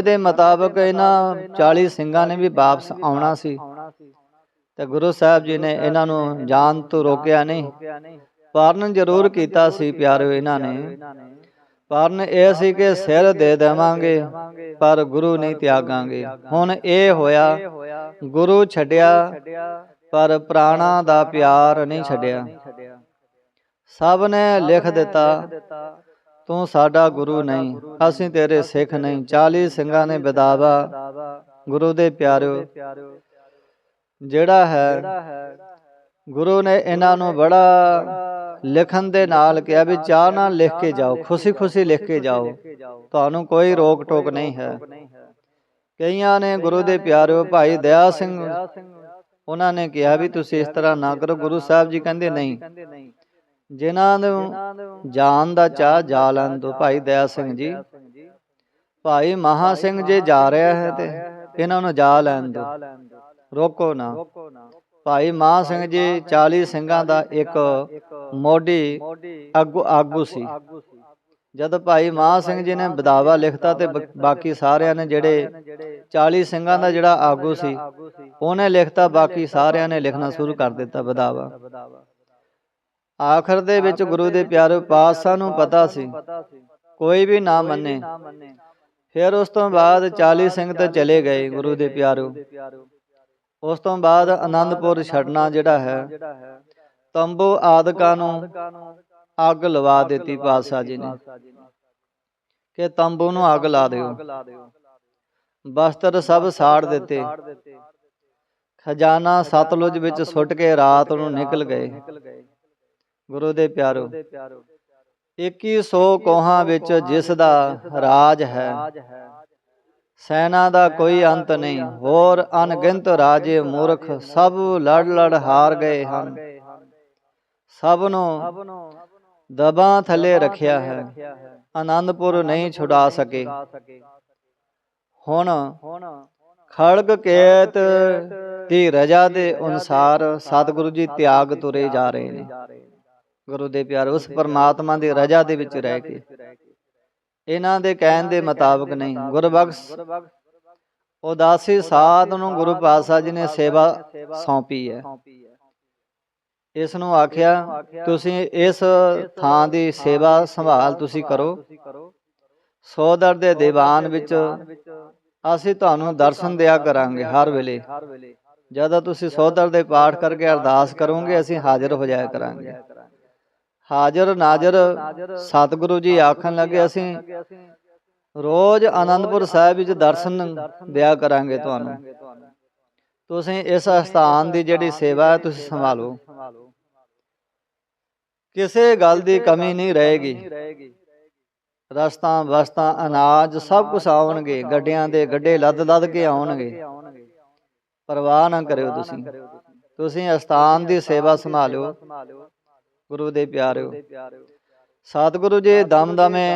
ਸਮੇਂ ਦੇ ਮੁਤਾਬਕ ਇਹਨਾਂ 40 ਸਿੰਘਾਂ ਨੇ ਵੀ ਵਾਪਸ ਆਉਣਾ ਸੀ। ਤੇ ਗੁਰੂ ਸਾਹਿਬ ਜੀ ਨੇ ਇਹਨਾਂ ਨੂੰ ਜਾਣ ਤੋਂ ਰੋਕਿਆ ਨਹੀਂ। ਪਾਰਨ ਜ਼ਰੂਰ ਕੀਤਾ ਸੀ, ਪਿਆਰਿਓ ਇਹਨਾਂ ਨੇ। ਪਾਰਨ ਇਹ ਸੀ ਕਿ ਸਿਰ ਦੇ ਦੇਵਾਂਗੇ, ਪਰ ਗੁਰੂ ਨਹੀਂ ਤਿਆਗਾਂਗੇ। ਹੁਣ ਇਹ ਹੋਇਆ, ਗੁਰੂ ਛੱਡਿਆ, ਪਰ ਪ੍ਰਾਣਾ ਦਾ ਪਿਆਰ ਨਹੀਂ ਛੱਡਿਆ। ਸਭ ਨੇ ਲਿਖ ਦਿੱਤਾ ਤੂੰ ਸਾਡਾ ਗੁਰੂ ਨਹੀਂ ਅਸੀਂ ਤੇਰੇ ਸਿੱਖ ਨਹੀਂ। 40 ਸਿੰਘਾਂ ਨੇ ਵਿਦਾਵਾ ਗੁਰੂ ਦੇ ਪਿਆਰਿਓ। ਜਿਹੜਾ ਹੈ ਗੁਰੂ ਨੇ ਇਹਨਾਂ ਨੂੰ ਬੜਾ ਲਿਖਣ ਦੇ ਨਾਲ ਕਿਹਾ ਵੀ ਚਾਹ ਨਾਲ ਲਿਖ ਕੇ ਜਾਓ ਖੁਸ਼ੀ ਖੁਸ਼ੀ ਲਿਖ ਕੇ ਜਾਓ। ਤੁਹਾਨੂੰ ਕੋਈ ਰੋਕ ਟੋਕ ਨਹੀਂ ਹੈ। ਕਈਆਂ ਨੇ ਗੁਰੂ ਦੇ ਪਿਆਰਿਓ ਭਾਈ ਦਇਆ ਸਿੰਘ ਉਹਨਾਂ ਨੇ ਕਿਹਾ ਵੀ ਤੁਸੀਂ ਇਸ ਤਰ੍ਹਾਂ ਨਾ ਕਰੋ ਗੁਰੂ ਸਾਹਿਬ ਜੀ ਕਹਿੰਦੇ ਨਹੀਂ। ਜਿਨ੍ਹਾਂ ਨੂੰ ਜਾਨ ਦਾ ਚਾਹ ਜਾ ਲੈਣ ਦੋ ਭਾਈ ਦਇਆ ਸਿੰਘ ਜੀ। ਭਾਈ ਮਹਾ ਸਿੰਘ ਜੇ ਜਾ ਰਿਹਾ ਹੈ ਤੇ ਇਹਨਾਂ ਨੂੰ ਜਾ ਲੈਣ ਦੋ। ਰੋਕੋ ਨਾ। ਭਾਈ ਮਹਾ ਸਿੰਘ ਜੀ 40 ਸਿੰਘਾਂ ਦਾ ਇੱਕ ਮੋਢੀ ਆਗੂ ਆਗੂ ਸੀ। ਜਦ ਭਾਈ ਮਹਾ ਸਿੰਘ ਜੀ ਨੇ ਬਦਾਵਾ ਲਿਖਤਾ ਤੇ ਬਾਕੀ ਸਾਰਿਆਂ ਨੇ ਜਿਹੜੇ 40 ਸਿੰਘਾਂ ਦਾ ਜਿਹੜਾ ਆਗੂ ਸੀ ਉਹਨੇ ਲਿਖਤਾ ਬਾਕੀ ਸਾਰਿਆਂ ਨੇ ਲਿਖਣਾ ਸ਼ੁਰੂ ਕਰ ਦਿੱਤਾ ਬਦਾਵਾ। ਆਖਰ ਦੇ ਵਿੱਚ ਗੁਰੂ ਦੇ ਪਿਆਰੇ ਪਾਤਸ਼ਾਹ ਨੂੰ ਪਤਾ ਸੀ। ਕੋਈ ਵੀ ਨਾ ਮੰਨੇ। ਫਿਰ ਉਸ ਤੋਂ ਬਾਅਦ 40 ਸਿੰਘ ਤੇ ਚਲੇ ਗਏ ਗੁਰੂ ਦੇ ਪਿਆਰੋ। ਉਸ ਤੋਂ ਬਾਅਦ ਆਨੰਦਪੁਰ ਛੱਡਣਾ ਜਿਹੜਾ ਹੈ। ਤੰਬੂ ਆਦਿਕਾਂ ਨੂੰ ਅੱਗ ਲਵਾ ਦਿੱਤੀ ਪਾਤਸ਼ਾਹ ਜੀ ਨੇ। ਕਿ ਤੰਬੂ ਨੂੰ ਅੱਗ ਲਾ ਦਿਓ। ਬਸਤਰ ਸਭ ਸਾੜ ਦਿੱਤੇ। ਖਜ਼ਾਨਾ ਸਤਲੁਜ ਵਿੱਚ ਸੁੱਟ ਕੇ ਰਾਤ ਨੂੰ ਨਿਕਲ ਗਏ। ਗੁਰੂ ਦੇ ਪਿਆਰੋ 2100 ਕੋਹਾਂ ਵਿੱਚ ਜਿਸ ਦਾ ਰਾਜ ਹੈ। ਸੈਨਾ ਦਾ ਕੋਈ ਅੰਤ ਨਹੀਂ। ਹੋਰ ਅਣਗਿਣਤ ਰਾਜੇ ਮੂਰਖ ਸਭ ਲੜ ਲੜ ਹਾਰ ਗਏ ਹਨ। ਸਭ ਨੂੰ ਦਬਾਂ ਥੱਲੇ ਰੱਖਿਆ ਹੈ। ਆਨੰਦਪੁਰ ਨਹੀਂ ਛੁਡਾ ਸਕੇ। ਹੁਣ ਖੜਗ ਕੇਤ ਦੀ ਰਜਾ ਦੇ ਅਨੁਸਾਰ ਸਤਿਗੁਰੂ ਜੀ ਤਿਆਗ ਤੁਰੇ ਜਾ ਰਹੇ ਨੇ। ਗੁਰੂ ਦੇ ਪਿਆਰੇ ਉਸ ਪਰਮਾਤਮਾ ਦੀ ਰਜਾ ਦੇ ਵਿੱਚ ਰਹਿ ਕੇ। ਇਹਨਾਂ ਦੇ ਕਹਿਣ ਦੇ ਮੁਤਾਬਕ ਨਹੀਂ ਗੁਰਬਖਸ਼ ਉਦਾਸੀ ਸਾਧ ਨੂੰ ਗੁਰੂ ਪਾਤਸ਼ਾਹ ਜੀ ਨੇ ਸੇਵਾ ਸੌਂਪੀ ਹੈ। ਇਸ ਨੂੰ ਆਖਿਆ ਤੁਸੀਂ ਇਸ ਥਾਂ ਦੀ ਸੇਵਾ ਸੰਭਾਲ ਤੁਸੀਂ ਕਰੋ। ਸੋਦਰ ਦੇ ਦੀਵਾਨ ਵਿੱਚ ਅਸੀਂ ਤੁਹਾਨੂੰ ਦਰਸ਼ਨ ਦਿਆ ਕਰਾਂਗੇ ਹਰ ਵੇਲੇ। ਜਦੋਂ ਤੁਸੀਂ ਸੋਦਰ ਦੇ ਪਾਠ ਕਰਕੇ ਅਰਦਾਸ ਕਰੋਗੇ ਅਸੀਂ ਹਾਜ਼ਰ ਹੋ ਜਾਇਆ ਕਰਾਂਗੇ। ਹਾਜ਼ਰ ਨਾਜ਼ਰ ਸਤਿਗੁਰੂ ਜੀ ਆਖਣ ਲੱਗੇ ਅਸੀਂ ਰੋਜ਼ ਆਨੰਦਪੁਰ ਸਾਹਿਬ ਵਿੱਚ ਦਰਸ਼ਨ ਦਿਆ ਕਰਾਂਗੇ ਤੁਹਾਨੂੰ। ਤੁਸੀਂ ਇਸ ਸਥਾਨ ਦੀ ਜਿਹੜੀ ਸੇਵਾ ਹੈ ਤੁਸੀਂ ਸੰਭਾਲੋ। ਕਿਸੇ ਗੱਲ ਦੀ ਕਮੀ ਨਹੀਂ ਰਹੇਗੀ। ਰਸਤਾਂ ਵਸਤਾਂ ਅਨਾਜ ਸਭ ਕੁਝ ਆਉਣਗੇ ਗੱਡਿਆਂ ਦੇ ਗੱਡੇ ਲੱਦ ਲੱਦ ਕੇ ਆਉਣਗੇ। ਪਰਵਾਹ ਨਾ ਕਰਿਓ ਤੁਸੀਂ। ਤੁਸੀਂ। ਅਸਥਾਨ ਦੀ ਸੇਵਾ ਸੰਭਾਲਿਓ ਗੁਰੂ ਦੇ ਪਿਆਰਿਓ। ਸਤਿਗੁਰੂ ਜੀ ਦਮਦਮੇ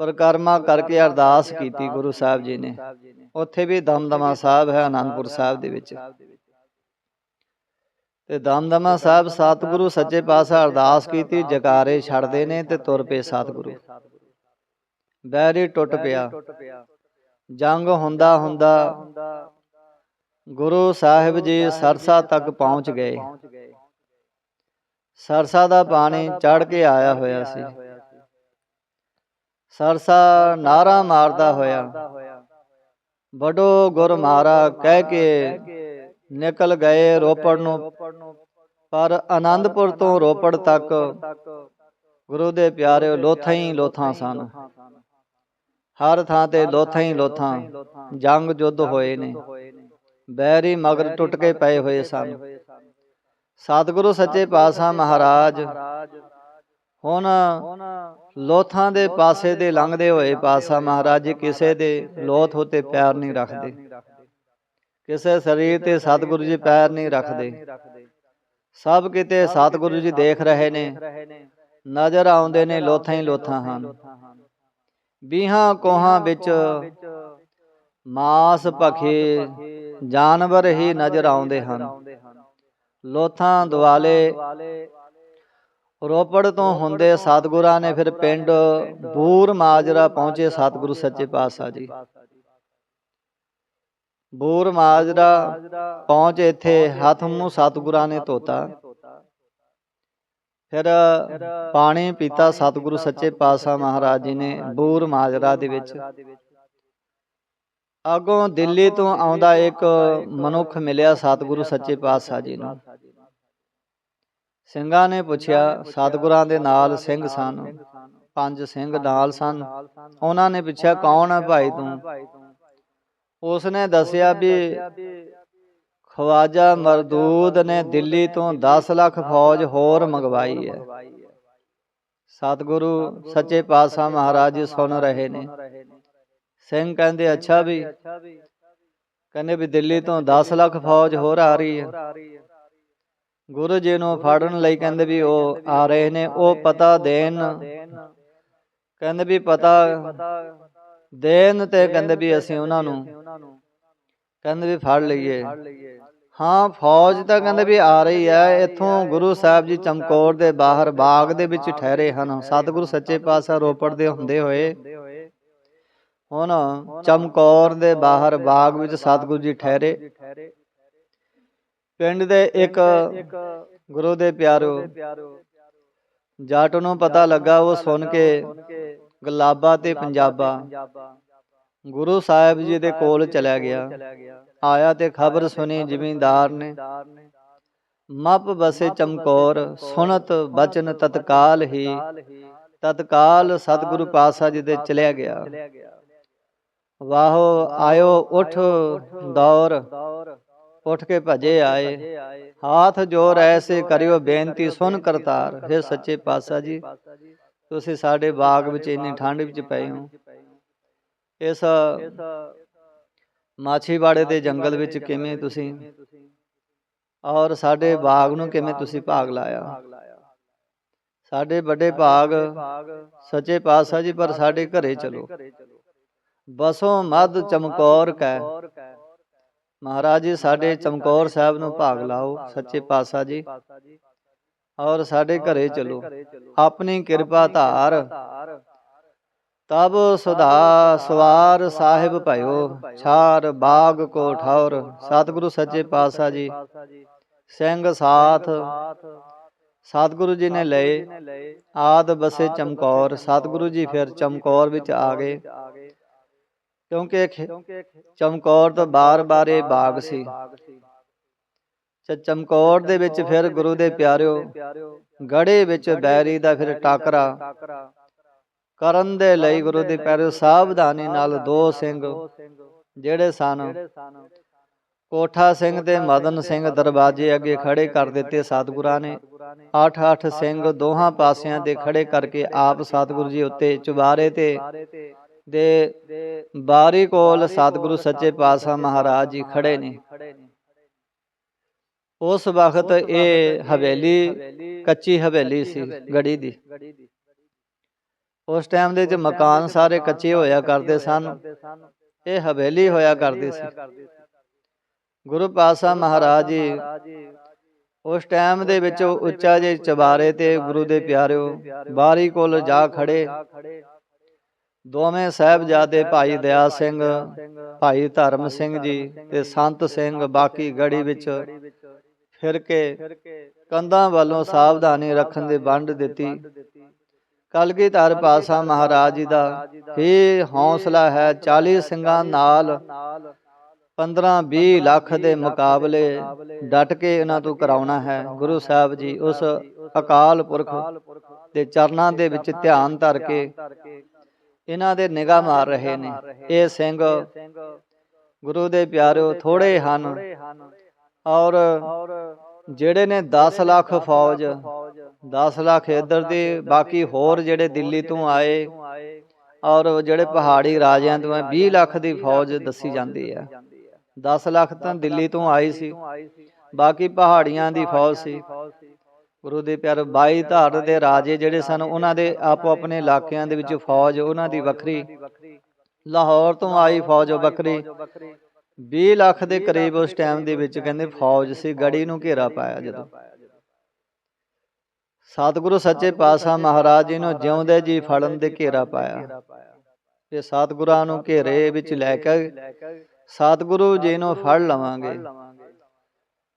ਪਰਕਰਮਾ ਕਰਕੇ ਅਰਦਾਸ ਕੀਤੀ ਗੁਰੂ ਸਾਹਿਬ ਜੀ ਨੇ। ਉੱਥੇ ਵੀ ਦਮਦਮਾ ਸਾਹਿਬ ਹੈ ਆਨੰਦਪੁਰ ਸਾਹਿਬ ਦੇ ਵਿੱਚ। ਤੇ ਦਮਦਮਾ ਸਾਹਿਬ ਸਤਿਗੁਰੂ ਸੱਚੇ ਪਾਤਸ਼ਾਹ ਅਰਦਾਸ ਕੀਤੀ ਜਕਾਰੇ ਛੱਡਦੇ ਨੇ ਤੇ ਤੁਰ ਪਏ ਸਤਿਗੁਰੂ। ਬੈਰੀ ਟੁੱਟ ਪਿਆ। ਜੰਗ ਹੁੰਦਾ ਹੁੰਦਾ ਗੁਰੂ ਸਾਹਿਬ ਜੀ ਸਰਸਾ ਤੱਕ ਪਹੁੰਚ ਗਏ। ਸਰਸਾ ਦਾ ਪਾਣੀ ਚੜ ਕੇ ਆਇਆ ਹੋਇਆ ਸੀ। ਸਰਸਾ ਨਾਰਾ ਮਾਰਦਾ ਹੋਇਆ। ਬੜੋ ਗੁਰ ਮਾਰਾ ਕਹਿ ਕੇ ਨਿਕਲ ਗਏ ਰੋਪੜ ਨੂੰ। ਪਰ ਆਨੰਦਪੁਰ ਤੋਂ ਰੋਪੜ ਤੱਕ ਗੁਰੂ ਦੇ ਪਿਆਰੇ ਲੋਥਾਂ ਹੀ ਲੋਥਾਂ ਸਨ। ਹਰ ਥਾਂ ਤੇ ਲੋਥਾਂ ਹੀ ਲੋਥਾਂ। ਜੰਗ ਜੁੱਧ ਹੋਏ ਨੇ। ਬੈਰੀ ਮਗਰ ਟੁੱਟ ਕੇ ਪਏ ਹੋਏ ਸਨ। ਸਤਿਗੁਰੂ ਸੱਚੇ ਪਾਤਸ਼ਾਹ ਮਹਾਰਾਜ। ਹੁਣ ਲੋਥਾਂ ਦੇ ਪਾਸੇ ਦੇ ਲੰਘਦੇ ਹੋਏ ਪਾਤਸ਼ਾਹ ਮਹਾਰਾਜ ਜੀ ਕਿਸੇ ਦੇ ਲੋਥ ਉਤੇ ਪੈਰ ਨਹੀਂ ਰੱਖਦੇ। ਕਿਸੇ ਸਰੀਰ ਤੇ ਸਤਿਗੁਰੂ ਜੀ ਪੈਰ ਨਹੀਂ ਰੱਖਦੇ। ਸਭ ਕਿਤੇ ਸਤਿਗੁਰੂ ਜੀ ਦੇਖ ਰਹੇ ਨੇ। ਨਜ਼ਰ ਆਉਂਦੇ ਨੇ ਲੋਥਾਂ ਹੀ ਲੋਥਾਂ ਹਨ। ਬੀਹਾਂ ਕੋਹਾਂ ਵਿੱਚ ਮਾਸ ਭਖੇ ਜਾਨਵਰ ਹੀ ਨਜ਼ਰ ਆਉਂਦੇ ਹਨ। ਲੋਥਾਂ ਦੁਆਲੇ ਰੋਪੜ ਤੋਂ ਹੁੰਦੇ ਸਤਿਗੁਰਾਂ ਨੇ ਫਿਰ ਪਿੰਡ ਬੂਰ ਮਾਜਰਾ ਪਹੁੰਚੇ ਸਤਿਗੁਰੂ ਸੱਚੇ ਪਾਤਸ਼ਾਹ ਜੀ। ਬੂਰ ਮਾਜਰਾ ਪਹੁੰਚ ਇੱਥੇ ਹੱਥ ਮੂੰਹ ਸਤਿਗੁਰਾਂ ਨੇ ਧੋਤਾ। ਫਿਰ ਪਾਣੀ ਪੀਤਾ ਸਤਿਗੁਰੂ ਸੱਚੇ ਪਾਤਸ਼ਾਹ ਮਹਾਰਾਜ ਜੀ ਨੇ ਬੂਰ ਮਾਜਰਾ ਦੇ ਵਿੱਚ। ਅੱਗੋਂ ਦਿੱਲੀ ਤੋਂ ਆਉਂਦਾ ਇੱਕ ਮਨੁੱਖ ਮਿਲਿਆ ਸਤਿਗੁਰੂ ਸੱਚੇ ਪਾਤਸ਼ਾਹ ਜੀ ਨੂੰ। ਸਿੰਘਾਂ ਨੇ ਪੁੱਛਿਆ ਸਤਿਗੁਰਾਂ ਦੇ ਨਾਲ ਸਿੰਘ ਸਨ। ਪੰਜ ਸਿੰਘ ਨਾਲ ਸਨ। ਉਹਨਾਂ ਨੇ ਪੁੱਛਿਆ ਕੌਣ ਹੈ ਭਾਈ ਤੂੰ? ਉਸਨੇ ਦੱਸਿਆ ਵੀ ਖਵਾਜਾ ਮਰਦੂਦ ਨੇ ਦਿੱਲੀ ਤੋਂ 10 ਲੱਖ ਫੌਜ ਹੋਰ ਮੰਗਵਾਈ ਹੈ। ਸਤਿਗੁਰੂ ਸੱਚੇ ਪਾਤਸ਼ਾਹ ਮਹਾਰਾਜ ਜੀ ਸੁਣ ਰਹੇ ਨੇ। ਸਿੰਘ ਕਹਿੰਦੇ ਅੱਛਾ ਵੀ ਕਹਿੰਦੇ ਵੀ। ਦਿੱਲੀ ਤੋਂ 10 ਲੱਖ ਫੌਜ ਹੋਰ ਆ ਰਹੀ ਹੈ। ਗੁਰੂ ਜੀ ਨੂੰ ਫੜਨ ਲਈ ਕਹਿੰਦੇ ਵੀ ਉਹ ਆ ਰਹੇ ਨੇ ਉਹ ਪਤਾ ਦੇਣ। ਕਹਿੰਦੇ ਵੀ ਪਤਾ ਦੇਣ ਤੇ ਕਹਿੰਦੇ ਵੀ ਅਸੀਂ ਉਹਨਾਂ ਨੂੰ। ਕਹਿੰਦੇ ਵੀ ਫੜ ਲਈਏ। ਹਾਂ ਫੌਜ ਤਾਂ ਕਹਿੰਦੇ ਵੀ ਆ ਰਹੀ ਹੈ। ਇੱਥੋਂ ਗੁਰੂ ਸਾਹਿਬ ਜੀ ਚਮਕੌਰ ਦੇ ਬਾਹਰ ਬਾਗ ਦੇ ਵਿੱਚ ਠਹਿਰੇ ਹਨ। ਸਤਿਗੁਰੂ ਸੱਚੇ ਪਾਤਸ਼ਾਹ ਰੋਪੜ ਦੇ ਹੁੰਦੇ ਹੋਏ। ਹੁਣ ਚਮਕੌਰ ਦੇ ਬਾਹਰ ਬਾਗ ਵਿੱਚ ਸਤਿਗੁਰੂ ਜੀ ਠਹਿਰੇ। ਪਿੰਡ ਦੇ ਇੱਕ ਗੁਰੂ ਦੇ ਪਿਆਰੋ। ਜੱਟ ਨੂੰ ਪਤਾ ਲੱਗਾ ਉਹ ਸੁਣ ਕੇ ਗੁਲਾਬਾ ਤੇ ਪੰਜਾਬਾ। ਗੁਰੂ ਸਾਹਿਬ ਜੀ ਦੇ ਕੋਲ ਚਲਾ ਗਿਆ। ਆਇਆ ਤੇ ਖਬਰ ਸੁਣੀ ਜ਼ਿਮੀਂਦਾਰ ਨੇ। ਮਪ ਬਸੇ ਚਮਕੌਰ ਸੁਨਤ ਬਚਨ ਤਤਕਾਲ ਹੀ। ਤਤਕਾਲ ਸਤਿਗੁਰੂ ਪਾਤਸ਼ਾਹ ਜੀ ਦੇ ਚਲਿਆ ਗਿਆ। ਵਾਹੋ ਆਇਓ ਉਠ ਦੌਰ। ਉੱਠ ਕੇ ਭਜੇ ਆਏ। ਹਾਥ ਜੋਰ ਐਸੇ ਕਰਿਓ ਬੇਨਤੀ ਸੁਨ ਕਰਤਾਰ। हे ਸੱਚੇ ਪਾਤਸ਼ਾਹ ਜੀ ਤੁਸੀਂ ਸਾਡੇ ਬਾਗ ਵਿੱਚ ਇੰਨੀ ਠੰਡ ਵਿੱਚ ਪਏ ਹੋ। ਇਸ ਮਾਛੀਵਾੜੇ ਦੇ ਜੰਗਲ ਵਿੱਚ ਕਿਵੇਂ ਤੁਸੀਂ? ਔਰ ਸਾਡੇ ਬਾਗ ਨੂੰ ਕਿਵੇਂ ਤੁਸੀਂ ਭਾਗ ਲਾਇਆ? ਸਾਡੇ ਵੱਡੇ ਭਾਗ ਸੱਚੇ ਪਾਤਸ਼ਾਹ ਜੀ ਪਰ ਸਾਡੇ ਘਰੇ ਚਲੋ। ਬਸੋਂ ਮਦ ਚਮਕੌਰ ਕੈ। ਮਹਾਰਾਜ ਜੀ ਸਾਡੇ ਚਮਕੌਰ ਸਾਹਿਬ ਨੂੰ ਭਾਗ ਲਾਓ ਸੱਚੇ ਪਾਤਸ਼ਾਹ ਜੀ। ਔਰ ਸਾਡੇ ਘਰੇ ਚਲੋ। ਆਪਣੀ ਕਿਰਪਾ ਧਾਰ। ਤਬ ਸੁਧਾ ਸਵਾਰ ਸਾਹਿਬ ਭਇਓ ਛਾਰ ਬਾਗ ਕੋ ਠੌਰ। ਸਤਿਗੁਰੂ ਸੱਚੇ ਪਾਤਸ਼ਾਹ ਜੀ। ਸਿੰਘ ਸਾਥ। ਸਤਿਗੁਰੂ ਜੀ ਨੇ ਲਏ। ਆਦ ਬਸੇ ਚਮਕੌਰ। ਸਤਿਗੁਰੂ ਜੀ ਫਿਰ ਚਮਕੌਰ ਵਿੱਚ ਆ ਗਏ। ਕਿਉਂਕਿ ਚਮਕੌਰ ਤੋਂ ਬਾਰ-ਬਾਰ ਇਹ ਬਾਗ ਸੀ। ਚਮਕੌਰ ਦੇ ਵਿੱਚ ਫਿਰ ਗੁਰੂ ਦੇ ਪਿਆਰਿਓ ਗੜੇ ਵਿੱਚ ਬੈਰੀ ਦਾ ਫਿਰ ਟਾਕਰਾ, ਕਰਨ ਦੇ ਲਈ ਗੁਰੂ ਦੇ ਪਿਆਰਿਓ ਸਾਵਧਾਨੀ ਨਾਲ ਦੋ ਸਿੰਘ, ਜਿਹੜੇ ਸਨ ਕੋਠਾ ਸਿੰਘ ਤੇ ਮਦਨ ਸਿੰਘ ਦਰਵਾਜ਼ੇ ਅੱਗੇ ਖੜੇ ਕਰ ਦਿੱਤੇ ਸਤਿਗੁਰਾਂ ਨੇ। 8-8 ਸਿੰਘ ਦੋਹਾਂ ਪਾਸਿਆਂ ਤੇ ਖੜੇ ਕਰਕੇ ਆਪ ਸਤਿਗੁਰੂ ਜੀ ਉੱਤੇ ਚੁਬਾਰੇ ਤੇ ਦੇ ਬਾਰੀ ਕੋਲ ਸਤਿਗੁਰੂ ਸੱਚੇ ਪਾਤਸ਼ਾਹ ਮਹਾਰਾਜ ਜੀ ਖੜੇ ਨੇ। ਉਸ ਵਕਤ ਇਹ ਹਵੇਲੀ ਕੱਚੀ ਹਵੇਲੀ ਸੀ ਗੜੀ ਦੀ। ਉਸ ਟਾਈਮ ਦੇ ਵਿੱਚ ਮਕਾਨ ਸਾਰੇ ਕੱਚੇ ਹੋਇਆ ਕਰਦੇ ਸਨ। ਇਹ ਹਵੇਲੀ ਹੋਇਆ ਕਰਦੀ ਸੀ। ਗੁਰੂ ਪਾਤਸ਼ਾਹ ਮਹਾਰਾਜ ਜੀ ਉਸ ਟਾਈਮ ਦੇ ਵਿੱਚ ਉੱਚਾ ਜੇ ਚਬਾਰੇ ਤੇ ਗੁਰੂ ਦੇ ਪਿਆਰਿਓ ਬਾਰੀ ਕੋਲ ਜਾ ਖੜੇ। ਦੋਵੇਂ ਸਾਹਿਬਜ਼ਾਦੇ ਭਾਈ ਦਇਆ ਸਿੰਘ, ਭਾਈ ਧਰਮ ਸਿੰਘ ਜੀ ਤੇ ਸੰਤ ਸਿੰਘ ਬਾਕੀ ਗੜੀ ਵਿੱਚ ਫਿਰ ਕੇ ਕੰਧਾਂ ਵੱਲੋਂ ਸਾਵਧਾਨੀ ਰੱਖਣ ਦੀ ਵੰਡ ਦਿੱਤੀ। ਕਲਗੀਧਰ ਪਾਸਾ ਮਹਾਰਾਜ ਜੀ ਦਾ ਇਹ ਹੌਸਲਾ ਹੈ 40 ਸਿੰਘਾਂ ਨਾਲ 15-20 ਲੱਖ ਦੇ ਮੁਕਾਬਲੇ ਡਟ ਕੇ ਇਹਨਾਂ ਤੋਂ ਕਰਾਉਣਾ ਹੈ। ਗੁਰੂ ਸਾਹਿਬ ਜੀ ਉਸ ਅਕਾਲ ਪੁਰਖ ਦੇ ਚਰਨਾਂ ਦੇ ਵਿੱਚ ਧਿਆਨ ਧਰ ਕੇ ਇਹਨਾਂ ਦੇ ਨਿਗਾਹ ਮਾਰ ਰਹੇ ਨੇ। ਇਹ ਸਿੰਘ ਗੁਰੂ ਦੇ ਪਿਆਰਿਓ ਥੋੜੇ ਹਨ ਔਰ ਜਿਹੜੇ ਨੇ 10 ਲੱਖ ਫੌਜ 10 ਲੱਖ ਇੱਧਰ ਦੇ ਬਾਕੀ ਹੋਰ ਜਿਹੜੇ ਦਿੱਲੀ ਤੋਂ ਆਏ ਔਰ ਜਿਹੜੇ ਪਹਾੜੀ ਰਾਜਿਆਂ ਤੋਂ 20 ਲੱਖ ਦੀ ਫੌਜ ਦੱਸੀ ਜਾਂਦੀ ਹੈ 10 ਲੱਖ ਤਾਂ ਦਿੱਲੀ ਤੋਂ ਆਈ ਸੀ। ਬਾਕੀ ਪਹਾੜੀਆਂ ਦੀ ਫੌਜ ਸੀ। ਗੁਰੂ ਦੇ ਪਿਆਰ 22 ਧਾਰ ਦੇ ਰਾਜੇ ਜਿਹੜੇ ਸਨ, ਉਹਨਾਂ ਦੇ ਆਪੋ ਆਪਣੇ ਇਲਾਕਿਆਂ ਦੇ ਵਿੱਚ ਫੌਜ, ਉਹਨਾਂ ਦੀ ਵੱਖਰੀ। ਲਾਹੌਰ ਤੋਂ ਆਈ ਫੌਜ ਵੱਖਰੀ। 20 ਲੱਖ ਦੇ ਕਰੀਬ ਉਸ ਟਾਈਮ ਦੇ ਵਿੱਚ ਕਹਿੰਦੇ ਫੌਜ ਸੀ, ਗੜੀ ਨੂੰ ਘੇਰਾ ਪਾਇਆ ਜਦੋਂ। ਸਤਿਗੁਰੂ ਸੱਚੇ ਪਾਤਸ਼ਾਹ ਮਹਾਰਾਜ ਜੀ ਨੂੰ ਜਿਉਂਦੇ ਜੀ ਫੜਨ ਦੇ ਘੇਰਾ ਪਾਇਆ। ਤੇ ਸਤਿਗੁਰਾਂ ਨੂੰ ਘੇਰੇ ਵਿੱਚ ਲੈ ਕੇ ਸਤਿਗੁਰੂ ਜੀ ਨੂੰ ਫੜ ਲਵਾਂਗੇ।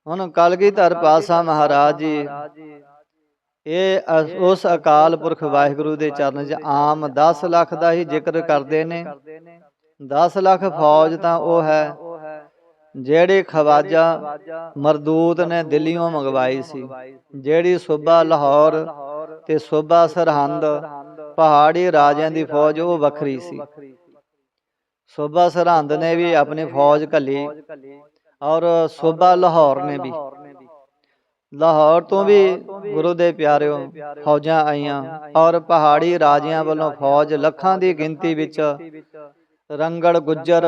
ਹੁਣ ਕਲਗੀਧਰ ਪਾਤਸ਼ਾਹ ਮਹਾਰਾਜ ਜੀ। ਇਹ ਉਸ ਅਕਾਲ ਪੁਰਖ ਵਾਹਿਗੁਰੂ ਦੇ ਚਰਨ 'ਚ ਆਮ 10 ਲੱਖ ਦਾ ਹੀ ਜ਼ਿਕਰ ਕਰਦੇ ਨੇ। 10 ਲੱਖ ਫੌਜ ਤਾਂ ਉਹ ਹੈ। ਜਿਹੜੇ ਖਵਾਜਾ ਮਰਦੂਤ ਨੇ ਦਿੱਲੀੋਂ ਮੰਗਵਾਈ ਸੀ। ਜਿਹੜੀ ਸੂਬਾ ਲਾਹੌਰ ਤੇ ਸੂਬਾ ਸਰਹੰਦ ਪਹਾੜੀ ਰਾਜਿਆਂ ਦੀ ਫੌਜ ਉਹ ਵੱਖਰੀ ਸੀ। ਸੂਬਾ ਸਰਹੰਦ ਨੇ ਵੀ ਆਪਣੀ ਫੌਜ ਘੱਲੀ। ਔਰ ਸੂਬਾ ਲਾਹੌਰ ਨੇ ਵੀ। ਲਾਹੌਰ ਤੋਂ ਵੀ ਗੁਰੂ ਦੇ ਪਿਆਰਿਓ, ਫੌਜਾਂ ਆਈਆਂ ਔਰ ਪਹਾੜੀ ਰਾਜਿਆਂ ਵੱਲੋਂ ਫੌਜ ਲੱਖਾਂ ਦੀ ਗਿਣਤੀ ਵਿੱਚ ਰੰਗੜ, ਗੁੱਜਰ,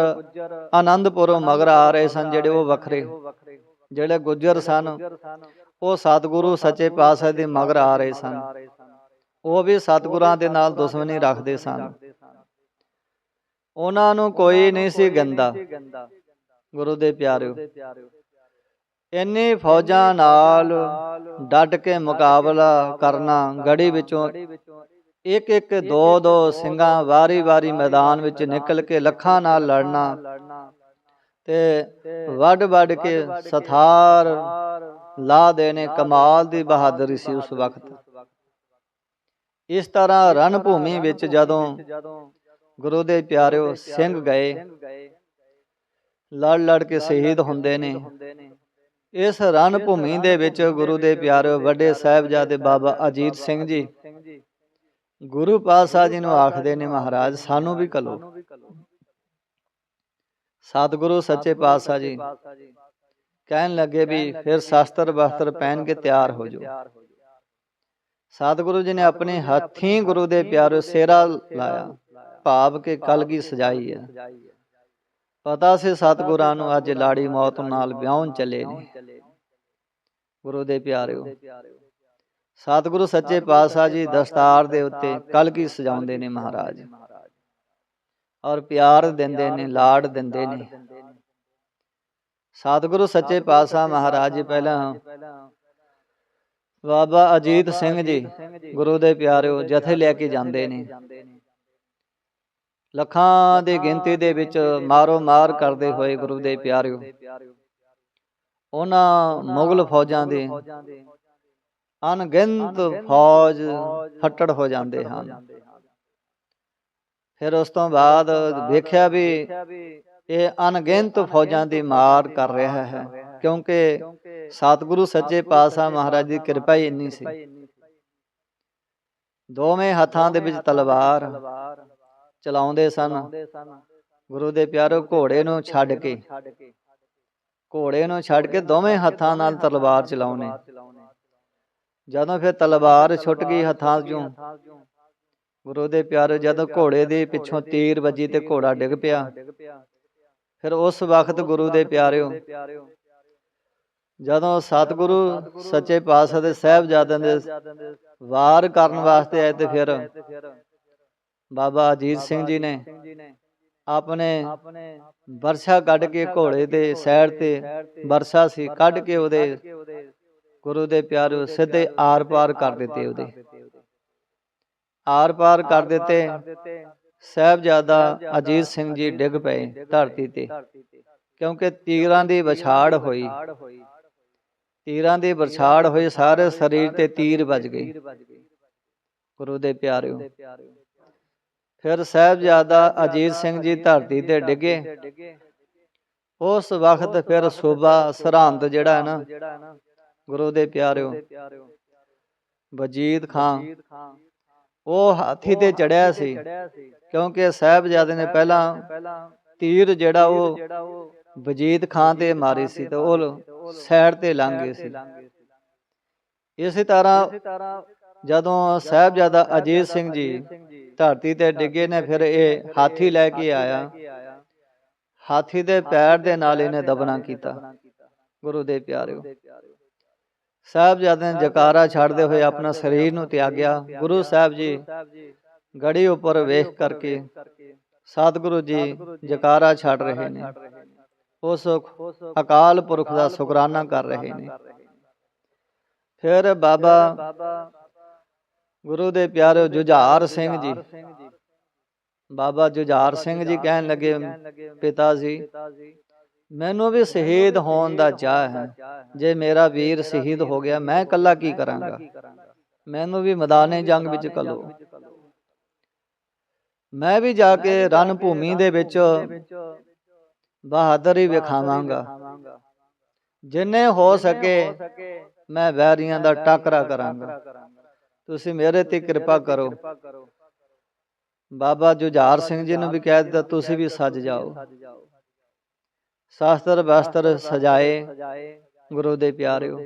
ਆਨੰਦਪੁਰੋਂ ਮਗਰ ਆ ਰਹੇ ਸਨ ਜਿਹੜੇ ਉਹ ਵੱਖਰੇ। ਜਿਹੜੇ ਗੁੱਜਰ ਸਨ, ਉਹ ਸਤਿਗੁਰੂ ਸੱਚੇ ਪਾਤਸ਼ਾਹ ਦੇ ਮਗਰ ਆ ਰਹੇ ਸਨ। ਉਹ ਵੀ ਸਤਿਗੁਰਾਂ ਦੇ ਨਾਲ ਦੁਸ਼ਮਣੀ ਰੱਖਦੇ ਸਨ। ਉਹਨਾਂ ਨੂੰ ਕੋਈ ਨਹੀਂ ਸੀ ਗੰਦਾ ਗੁਰੂ ਦੇ ਪਿਆਰਿਓ। ਇੰਨੇ ਫੌਜਾਂ ਨਾਲ ਡਟ ਕੇ ਮੁਕਾਬਲਾ ਕਰਨਾ ਗੜੀ ਵਿੱਚੋਂ ਇੱਕ ਇੱਕ ਦੋ ਦੋ ਸਿੰਘਾਂ ਵਾਰੀ-ਵਾਰੀ ਮੈਦਾਨ ਵਿੱਚ ਨਿਕਲ ਕੇ ਲੱਖਾਂ ਨਾਲ ਲੜਨਾ ਤੇ ਵੱਡ ਵੱਡ ਕੇ ਸਥਾਰ ਲਾ ਦੇਣੇ ਕਮਾਲ ਦੀ ਬਹਾਦਰੀ ਸੀ ਉਸ ਵਕਤ। ਇਸ ਤਰ੍ਹਾਂ ਰਣ ਭੂਮੀ ਵਿੱਚ ਜਦੋਂ ਗੁਰੂ ਦੇ ਪਿਆਰਿਓ ਸਿੰਘ ਗਏ ਲੜ ਲੜ ਕੇ ਸ਼ਹੀਦ ਹੁੰਦੇ ਨੇ। ਇਸ ਰਣ ਭੂਮੀ ਦੇ ਵਿੱਚ ਗੁਰੂ ਦੇ ਪਿਆਰਿਓ ਵੱਡੇ ਸਾਹਿਬਜ਼ਾਦੇ ਬਾਬਾ ਅਜੀਤ ਸਿੰਘ ਜੀ। ਗੁਰੂ ਪਾਤਸ਼ਾਹ ਜੀ ਨੂੰ ਆਖਦੇ ਨੇ ਮਹਾਰਾਜ ਸਾਨੂੰ ਵੀ ਕਲੋ ਸਤਿਗੁਰੂ ਸੱਚੇ ਪਾਤਸ਼ਾਹ ਜੀ। ਕਹਿਣ ਲੱਗੇ ਵੀ ਫਿਰ ਸ਼ਾਸਤਰ ਬਸਤਰ ਪਹਿਨ ਕੇ ਤਿਆਰ ਹੋ ਜਾਓ ਸਤਿਗੁਰੂ ਜੀ ਨੇ ਆਪਣੇ ਹੱਥੀਂ ਗੁਰੂ ਦੇ ਪਿਆਰੇ ਸੇਰਾ ਲਾਇਆ। ਭਾਵ ਕੇ ਕਲਗੀ ਸਜਾਈ ਹੈ। ਪਤਾ ਸੀ ਸਤਿਗੁਰਾਂ ਨੂੰ ਅੱਜ ਲਾੜੀ ਮੌਤ ਨਾਲ ਵਿਆਹਣ ਚੱਲੇ ਨੇ। ਗੁਰੂ ਦੇ ਪਿਆਰਿਓ, ਸਤਿਗੁਰੂ ਸੱਚੇ ਪਾਤਸ਼ਾਹ ਜੀ ਦਸਤਾਰ ਦੇ ਉੱਤੇ ਕਲਗੀ ਸਜਾਉਂਦੇ ਨੇ ਮਹਾਰਾਜ। ਔਰ ਪਿਆਰ ਦਿੰਦੇ ਨੇ, ਲਾੜ ਦਿੰਦੇ ਨੇ। ਸਤਿਗੁਰੂ ਸੱਚੇ ਪਾਤਸ਼ਾਹ ਮਹਾਰਾਜ ਜੀ ਪਹਿਲਾਂ ਬਾਬਾ ਅਜੀਤ ਸਿੰਘ ਜੀ, ਗੁਰੂ ਦੇ ਪਿਆਰਿਓ, ਜਥੇ ਲੈ ਕੇ ਜਾਂਦੇ ਨੇ। ਲੱਖਾਂ ਦੀ ਗਿਣਤੀ ਦੇ ਵਿੱਚ ਮਾਰੋ ਮਾਰ ਕਰਦੇ ਹੋਏ ਗੁਰੂ ਦੇ ਪਿਆਰਿਓ। ਉਹਨਾਂ ਮੁਗਲ ਫੌਜਾਂ ਦੇ ਅਣਗਿਣਤ ਫੌਜ ਫੱਟੜ ਹੋ ਜਾਂਦੇ ਹਨ। ਫਿਰ ਉਸ ਤੋਂ ਬਾਅਦ ਵੇਖਿਆ ਵੀ ਇਹ ਅਣਗਿਣਤ ਫੌਜਾਂ ਦੀ ਮਾਰ ਕਰ ਰਿਹਾ ਹੈ। ਕਿਉਂਕਿ ਸਤਿਗੁਰੂ ਸੱਚੇ ਪਾਤਸ਼ਾਹ ਮਹਾਰਾਜ ਦੀ ਕਿਰਪਾ ਹੀ ਇੰਨੀ ਸੀ। ਦੋਵੇਂ ਹੱਥਾਂ ਦੇ ਵਿੱਚ ਤਲਵਾਰ ਚਲਾਉਂਦੇ ਸਨ। ਗੁਰੂ ਦੇ ਪਿਆਰੋ ਘੋੜੇ ਨੂੰ ਛੱਡ ਕੇ। ਘੋੜੇ ਨੂੰ ਛੱਡ ਕੇ ਦੋਵੇਂ ਹੱਥਾਂ ਨਾਲ ਤਲਵਾਰ ਚਲਾਉਣੇ। ਜਦੋਂ ਫਿਰ ਤਲਵਾਰ ਛੁੱਟ ਗਈ ਹੱਥਾਂ 'ਚੋਂ, ਗੁਰੂ ਦੇ ਪਿਆਰੇ ਜਦੋਂ ਘੋੜੇ ਦੇ ਪਿੱਛੋਂ ਤੀਰ ਵੱਜੀ ਤੇ ਘੋੜਾ ਡਿੱਗ ਪਿਆ। ਫਿਰ ਉਸ ਵਕਤ ਗੁਰੂ ਦੇ ਪਿਆਰਿਓ, ਜਦੋਂ ਸਤਿਗੁਰੂ ਸੱਚੇ ਪਾਤਸ਼ਾਹ ਦੇ ਸਹਿਬਜ਼ਾਦਿਆਂ ਦੇ ਵਾਰ ਕਰਨ ਵਾਸਤੇ ਆਏ ਤੇ ਫਿਰ ਬਾਬਾ ਅਜੀਤ ਸਿੰਘ ਜੀ ਨੇ ਆਪਣੇ ਵਰਸ਼ਾ ਕੱਢ ਕੇ ਘੋੜੇ ਦੇ ਸਾਈਡ ਤੇ ਵਰਸ਼ਾ ਸੀ ਕੱਢ ਕੇ ਉਹਦੇ ਗੁਰੂ ਦੇ ਪਿਆਰੇ ਸਿੱਧੇ ਆਰ ਪਾਰ ਕਰ ਦਿੱਤੇ ਉਹਦੇ। ਆਰ ਪਾਰ ਕਰ ਦਿੱਤੇ। ਸਹਿਬਜ਼ਾਦਾ ਅਜੀਤ ਸਿੰਘ ਜੀ ਡਿੱਗ ਪਏ ਧਰਤੀ ਤੇ। ਕਿਉਂਕਿ ਤੀਰਾਂ ਦੀ ਵਿਛਾੜ ਹੋਈ। ਤੀਰਾਂ ਦੀ ਵਿਛਾੜ ਹੋਈ ਸਾਰੇ ਸਰੀਰ ਤੇ ਤੀਰ ਵੱਜ ਗਏ। ਗੁਰੂ ਦੇ ਪਿਆਰਿਓ। ਫਿਰ ਸਹਿਬਜ਼ਾਦਾ ਅਜੀਤ ਸਿੰਘ ਜੀ ਧਰਤੀ ਤੇ ਡਿੱਗੇ। ਉਸ ਵਕਤ ਫਿਰ ਸੂਬਾ ਸਰਹੰਦ ਜਿਹੜਾ ਹੈ ਨਾ, ਗੁਰੂ ਦੇ ਪਿਆਰਿਓ, ਵਜੀਦ ਖਾਨ, ਉਹ ਹਾਥੀ ਤੇ ਚੜਿਆ ਸੀ, ਕਿਉਂਕਿ ਸਾਹਿਬਜ਼ਾਦੇ ਨੇ ਪਹਿਲਾਂ ਤੀਰ ਜਿਹੜਾ ਉਹ ਵਜੀਦ ਖਾਨ ਤੇ ਮਾਰੀ ਸੀ ਤੇ ਉਹ ਸਾਈਡ ਤੇ ਲੰਘ ਗਏ ਸੀ। ਇਸੇ ਤਰ੍ਹਾਂ ਜਦੋਂ ਸਾਹਿਬਜ਼ਾਦਾ ਅਜੀਤ ਸਿੰਘ ਜੀ ਧਰਤੀ ਤੇ ਡਿੱਗੇ ਨੇ, ਫਿਰ ਇਹ ਹਾਥੀ ਲੈ ਕੇ ਆਇਆ। ਹਾਥੀ ਦੇ ਪੈਰ ਦੇ ਨਾਲ ਇਹਨੇ ਦਬਨਾ ਕੀਤਾ। ਗੁਰੂ ਦੇ ਪਿਆਰਿਓ ਸਾਹਿਬਜ਼ਾਦੇ ਨੇ ਜਕਾਰਾ ਛੱਡਦੇ ਹੋਏ ਆਪਣਾ ਸਰੀਰ ਨੂੰ ਤਿਆਗਿਆ। ਗੁਰੂ ਸਾਹਿਬ ਜੀ ਗੜੀ ਉੱਪਰ ਵੇਖ ਕਰਕੇ ਸਤਿਗੁਰੂ ਜੀ ਜਕਾਰਾ ਛੱਡ ਰਹੇ ਨੇ। ਉਸ ਅਕਾਲ ਪੁਰਖ ਦਾ ਸ਼ੁਕਰਾਨਾ ਕਰ ਰਹੇ ਨੇ। ਫਿਰ ਬਾਬਾ ਗੁਰੂ ਦੇ ਪਿਆਰੇ ਜੁਝਾਰ ਸਿੰਘ ਜੀ। ਬਾਬਾ ਜੁਝਾਰ ਸਿੰਘ ਜੀ ਕਹਿਣ ਲੱਗੇ ਪਿਤਾ ਜੀ ਮੈਨੂੰ ਵੀ ਸ਼ਹੀਦ ਹੋਣ ਦਾ ਚਾਹ ਹੈ। ਜੇ ਮੇਰਾ ਵੀਰ ਸ਼ਹੀਦ ਹੋ ਗਿਆ ਮੈਂ ਇਕੱਲਾ ਕੀ ਕਰਾਂਗਾ? ਮੈਨੂੰ ਵੀ ਮੈਦਾਨੇ ਜੰਗ ਵਿੱਚ ਕਲੋ ਮੈਂ ਵੀ ਜਾ ਕੇ ਰਣ ਭੂਮੀ ਦੇ ਵਿੱਚ ਬਹਾਦਰੀ ਵਿਖਾਵਾਂਗਾ। ਜਿੰਨੇ ਹੋ ਸਕੇ ਮੈਂ ਵੈਰੀਆਂ ਦਾ ਟਾਕਰਾ ਕਰਾਂਗਾ। ਤੁਸੀਂ ਮੇਰੇ ਤੇ ਕਿਰਪਾ ਕਰੋ। ਬਾਬਾ ਜੁਝਾਰ ਸਿੰਘ ਜੀ ਨੂੰ ਵੀ ਕਹਿ ਦਿੱਤਾ, ਤੁਸੀਂ ਵੀ ਸੱਜ ਜਾਓ। ਸ਼ਾਸਤਰ ਵਸਤਰ ਸਜਾਏ ਗੁਰੂ ਦੇ ਪਿਆਰਿਓ।